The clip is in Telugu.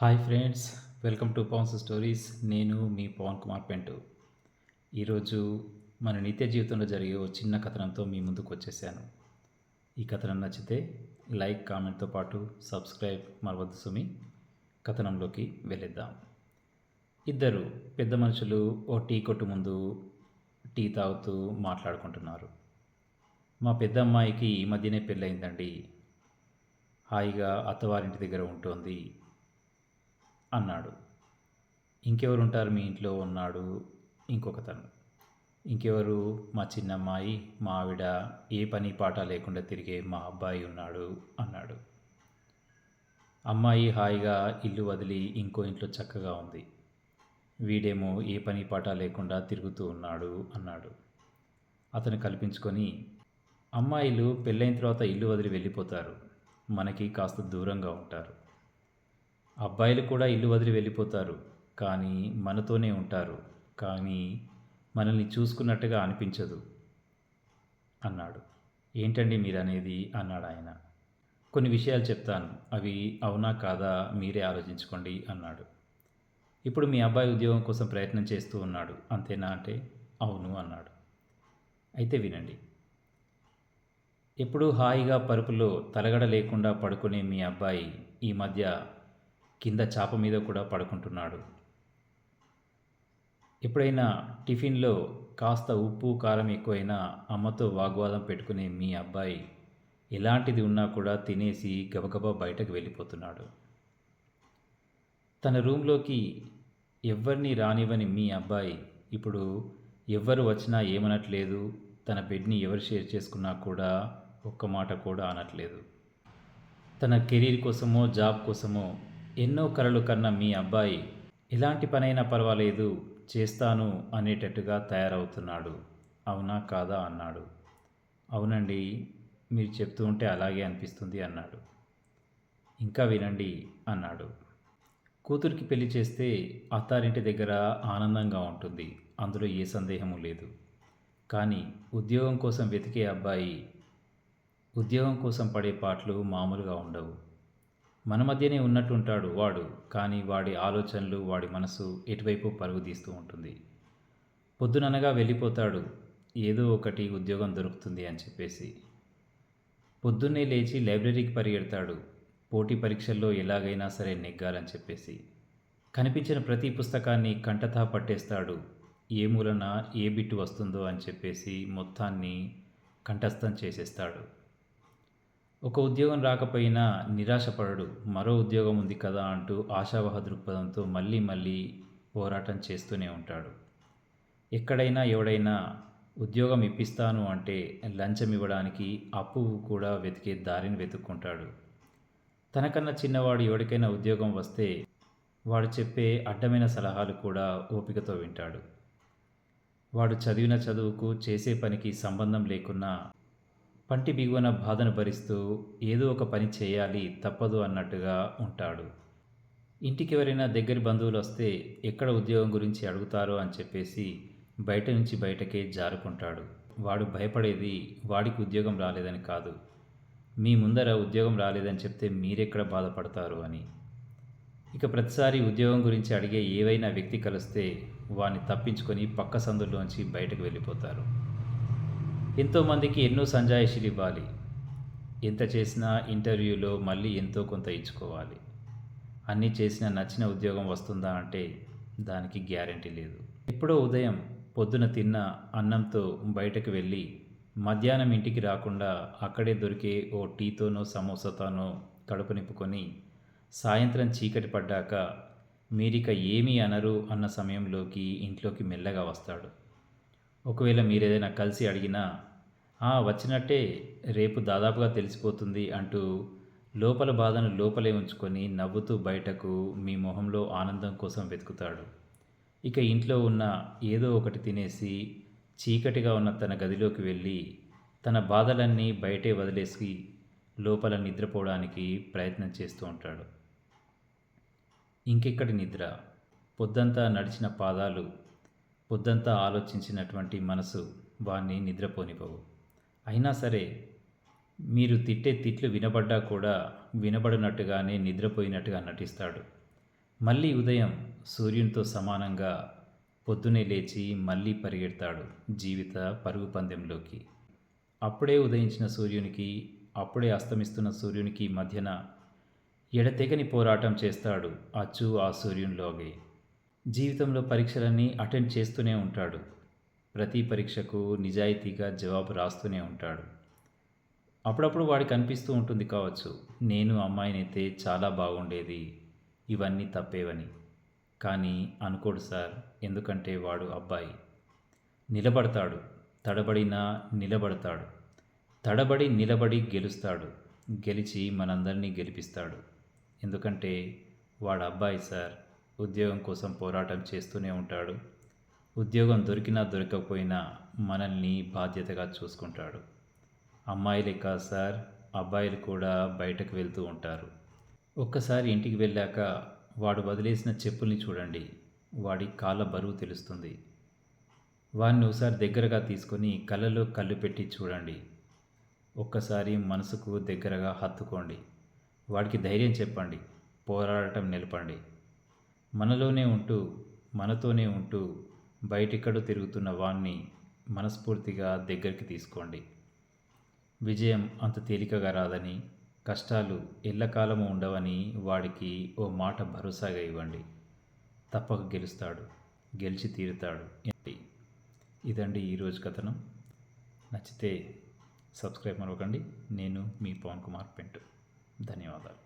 Hi friends welcome to Pavan's stories. నేను మీ పవన్ కుమార్ పెంటు. ఈరోజు మన నిత్య జీవితంలో జరిగే ఓ చిన్న కథనంతో మీ ముందుకు వచ్చేసాను. ఈ కథనం నచ్చితే లైక్ కామెంట్తో పాటు సబ్స్క్రైబ్ మరవద్దు సుమి. కథనంలోకి వెళ్ళిద్దాం. ఇద్దరు పెద్ద మనుషులు ఓ టీ కొట్టు ముందు టీ తాగుతూ మాట్లాడుకుంటున్నారు. మా పెద్ద అమ్మాయికి ఈ మధ్యనే పెళ్ళయిందండి. హాయిగా అత్తవారింటి దగ్గర ఉంటుంది. అన్నాడు. ఇంకెవరు ఉంటారు మీ ఇంట్లో? ఉన్నాడు ఇంకొకతను ఇంకెవరు? మా చిన్నమ్మాయి మా ఆవిడ ఏ పని పాట లేకుండా తిరిగే మా అబ్బాయి ఉన్నాడు అన్నాడు. అమ్మాయి హాయిగా ఇల్లు వదిలి ఇంకో ఇంట్లో చక్కగా ఉంది. వీడేమో ఏ పని పాట లేకుండా తిరుగుతూ ఉన్నాడు అన్నాడు. అతను కల్పించుకొని అమ్మాయిలు పెళ్ళైన తర్వాత ఇల్లు వదిలి వెళ్ళిపోతారు. మనకి కాస్త దూరంగా ఉంటారు. అబ్బాయిలు కూడా ఇల్లు వదిలి వెళ్ళిపోతారు. కానీ మనతోనే ఉంటారు. కానీ మనల్ని చూసుకున్నట్టుగా అనిపించదు అన్నాడు. ఏంటండి మీరు అనేది అన్నాడు ఆయన. కొన్ని విషయాలు చెప్తాను. అవి అవునా కాదా మీరే ఆలోచించుకోండి అన్నాడు. ఇప్పుడు మీ అబ్బాయి ఉద్యోగం కోసం ప్రయత్నం చేస్తూ ఉన్నాడు. అంతేనా అంటే? అవును అన్నాడు. అయితే వినండి. ఎప్పుడూ హాయిగా పరుపులో తలగడ లేకుండా పడుకునే మీ అబ్బాయి ఈ మధ్య కింద చాప మీద కూడా పడుకుంటున్నాడు. ఎప్పుడైనా టిఫిన్లో కాస్త ఉప్పు కారం ఎక్కువైనా అమ్మతో వాగ్వాదం పెట్టుకునే మీ అబ్బాయి ఎలాంటిది ఉన్నా కూడా తినేసి గబగబా బయటకు వెళ్ళిపోతున్నాడు. తన రూమ్లోకి ఎవరిని రానివ్వని మీ అబ్బాయి ఇప్పుడు ఎవ్వరు వచ్చినా ఏమనట్లేదు తన బెడ్ని ఎవరు షేర్ చేసుకున్నా కూడా ఒక్క మాట కూడా అనట్లేదు. తన కెరీర్ కోసమో జాబ్ కోసమో ఎన్నో కలలు కన్న మీ అబ్బాయి. ఎలాంటి పనైనా పర్వాలేదు చేస్తాను అనేటట్టుగా తయారవుతున్నాడు. అవునా కాదా అన్నాడు. అవునండి మీరు చెప్తూ ఉంటే అలాగే అనిపిస్తుంది అన్నాడు. ఇంకా వినండి అన్నాడు. కూతురికి పెళ్ళి చేస్తే అత్తారింటి దగ్గర ఆనందంగా ఉంటుంది. అందులో ఏ సందేహము లేదు. కానీ ఉద్యోగం కోసం వెతికే అబ్బాయి ఉద్యోగం కోసం పడే పాటలు మామూలుగా ఉండవు. మన మధ్యనే ఉన్నట్టుంటాడు వాడు కానీ వాడి ఆలోచనలు వాడి మనసు ఎటువైపు పరుగు తీస్తూ ఉంటుంది. పొద్దుననగా వెళ్ళిపోతాడు ఏదో ఒకటి ఉద్యోగం దొరుకుతుంది అని చెప్పేసి. పొద్దున్నే లేచి లైబ్రరీకి పరిగెడతాడు పోటీ పరీక్షల్లో ఎలాగైనా సరే నెగ్గాలని చెప్పేసి. కనిపించిన ప్రతి పుస్తకాన్ని కంటతా పట్టేస్తాడు ఏ మూలన ఏ బిట్టు వస్తుందో అని చెప్పేసి మొత్తాన్ని కంఠస్థం చేసేస్తాడు. ఒక ఉద్యోగం రాకపోయినా నిరాశపడడు. మరో ఉద్యోగం ఉంది కదా అంటూ ఆశావహ దృక్పథంతో మళ్ళీ మళ్ళీ పోరాటం చేస్తూనే ఉంటాడు. ఎక్కడైనా ఎవడైనా ఉద్యోగం ఇప్పిస్తాను అంటే లంచం ఇవ్వడానికి అప్పు కూడా వెతికే దారిని వెతుక్కుంటాడు. తనకన్నా చిన్నవాడు ఎవరికైనా ఉద్యోగం వస్తే వాడు చెప్పే అడ్డమైన సలహాలు కూడా ఓపికతో వింటాడు. వాడు చదివిన చదువుకు చేసే పనికి సంబంధం లేకున్నా పంటి బిగువన బాధను భరిస్తూ ఏదో ఒక పని చేయాలి తప్పదు అన్నట్టుగా ఉంటాడు. ఇంటికి ఎవరైనా దగ్గరి బంధువులు వస్తే ఎక్కడ ఉద్యోగం గురించి అడుగుతారో అని చెప్పేసి బయట నుంచి బయటకే జారుకుంటాడు. వాడు భయపడేది వాడికి ఉద్యోగం రాలేదని కాదు. మీ ముందర ఉద్యోగం రాలేదని చెప్తే మీరెక్కడ బాధపడతారు అని. ఇక ప్రతిసారి ఉద్యోగం గురించి అడిగే ఏవైనా వ్యక్తి కలిస్తే వాడిని తప్పించుకొని పక్క సందుల్లోంచి బయటకు వెళ్ళిపోతారు. ఎంతోమందికి ఎన్నో సంజాయిషీలు ఇవ్వాలి. ఎంత చేసినా ఇంటర్వ్యూలో మళ్ళీ ఎంతో కొంత ఇచ్చుకోవాలి. అన్నీ చేసినా నచ్చిన ఉద్యోగం వస్తుందా అంటే దానికి గ్యారంటీ లేదు. ఎప్పుడో ఉదయం పొద్దున తిన్న అన్నంతో బయటకు వెళ్ళి మధ్యాహ్నం ఇంటికి రాకుండా అక్కడే దొరికే ఓ టీతోనో సమోసాతోనో కడుపు నింపుకొని సాయంత్రం చీకటి పడ్డాక మీరిక ఏమీ అనరు అన్న సమయంలోకి ఇంట్లోకి మెల్లగా వస్తాడు. ఒకవేళ మీరేదైనా కలిసి అడిగినా వచ్చినట్టే రేపు దాదాపుగా తెలిసిపోతుంది అంటూ లోపల బాధను లోపలే ఉంచుకొని నవ్వుతూ బయటకు మీ మొహంలో ఆనందం కోసం వెతుకుతాడు. ఇక ఇంట్లో ఉన్న ఏదో ఒకటి తినేసి చీకటిగా ఉన్న తన గదిలోకి వెళ్ళి తన బాధలన్నీ బయటే వదిలేసి లోపల నిద్రపోవడానికి ప్రయత్నం చేస్తూ ఉంటాడు. ఇంకెక్కడి నిద్ర? పొద్దంతా నడిచిన పాదాలు పొద్దంతా ఆలోచించినటువంటి మనసు వాణ్ణి నిద్రపోనిపోవు అయినా సరే మీరు తిట్టే తిట్లు వినబడ్డా కూడా వినబడినట్టుగానే నిద్రపోయినట్టుగా నటిస్తాడు. మళ్ళీ ఉదయం సూర్యునితో సమానంగా పొద్దునే లేచి మళ్ళీ పరిగెడతాడు జీవిత పరుగు పందెంలోకి. అప్పుడే ఉదయించిన సూర్యునికి అప్పుడే అస్తమిస్తున్న సూర్యునికి మధ్యన ఎడతెగని పోరాటం చేస్తాడు అచ్చు ఆ సూర్యునిలోగే. జీవితంలో పరీక్షలన్నీ అటెండ్ చేస్తూనే ఉంటాడు. ప్రతి పరీక్షకు నిజాయితీగా జవాబు రాస్తూనే ఉంటాడు. అప్పుడప్పుడు వాడికి అనిపిస్తూ ఉంటుంది కావచ్చు నేను అమ్మాయినైతే చాలా బాగుండేది ఇవన్నీ తప్పేవని. కానీ అనుకోడు సార్ ఎందుకంటే వాడు అబ్బాయి. నిలబడతాడు తడబడినా నిలబడతాడు. తడబడి నిలబడి గెలుస్తాడు గెలిచి మనందరినీ గెలిపిస్తాడు. ఎందుకంటే వాడు అబ్బాయి సార్ ఉద్యోగం కోసం పోరాటం చేస్తూనే ఉంటాడు. ఉద్యోగం దొరికినా దొరకకపోయినా మనల్ని బాధ్యతగా చూసుకుంటాడు. అమ్మాయిలే కాదు సార్ అబ్బాయిలు కూడా బయటకు వెళ్తూ ఉంటారు. ఒక్కసారి ఇంటికి వెళ్ళాక వాడు వదిలేసిన చెప్పుల్ని చూడండి. వాడి కాళ్ళ బరువు తెలుస్తుంది. వాడిని ఒకసారి దగ్గరగా తీసుకొని కళ్ళలో కళ్ళు పెట్టి చూడండి. ఒక్కసారి మనసుకు దగ్గరగా హత్తుకోండి. వాడికి ధైర్యం చెప్పండి. పోరాడటం నిలపండి. మనలోనే ఉంటూ మనతోనే ఉంటూ బయటిక్కడు తిరుగుతున్న వాణ్ణి మనస్ఫూర్తిగా దగ్గరికి తీసుకోండి. విజయం అంత తేలికగా రాదని కష్టాలు ఎల్లకాలము ఉండవని వాడికి ఓ మాట భరోసాగా ఇవ్వండి. తప్పక గెలుస్తాడు గెలిచి తీరుతాడు ఇదండి ఈరోజు కథనం. నచ్చితే సబ్స్క్రైబ్ అవ్వకండి నేను మీ పవన్ కుమార్ పెంటు. ధన్యవాదాలు.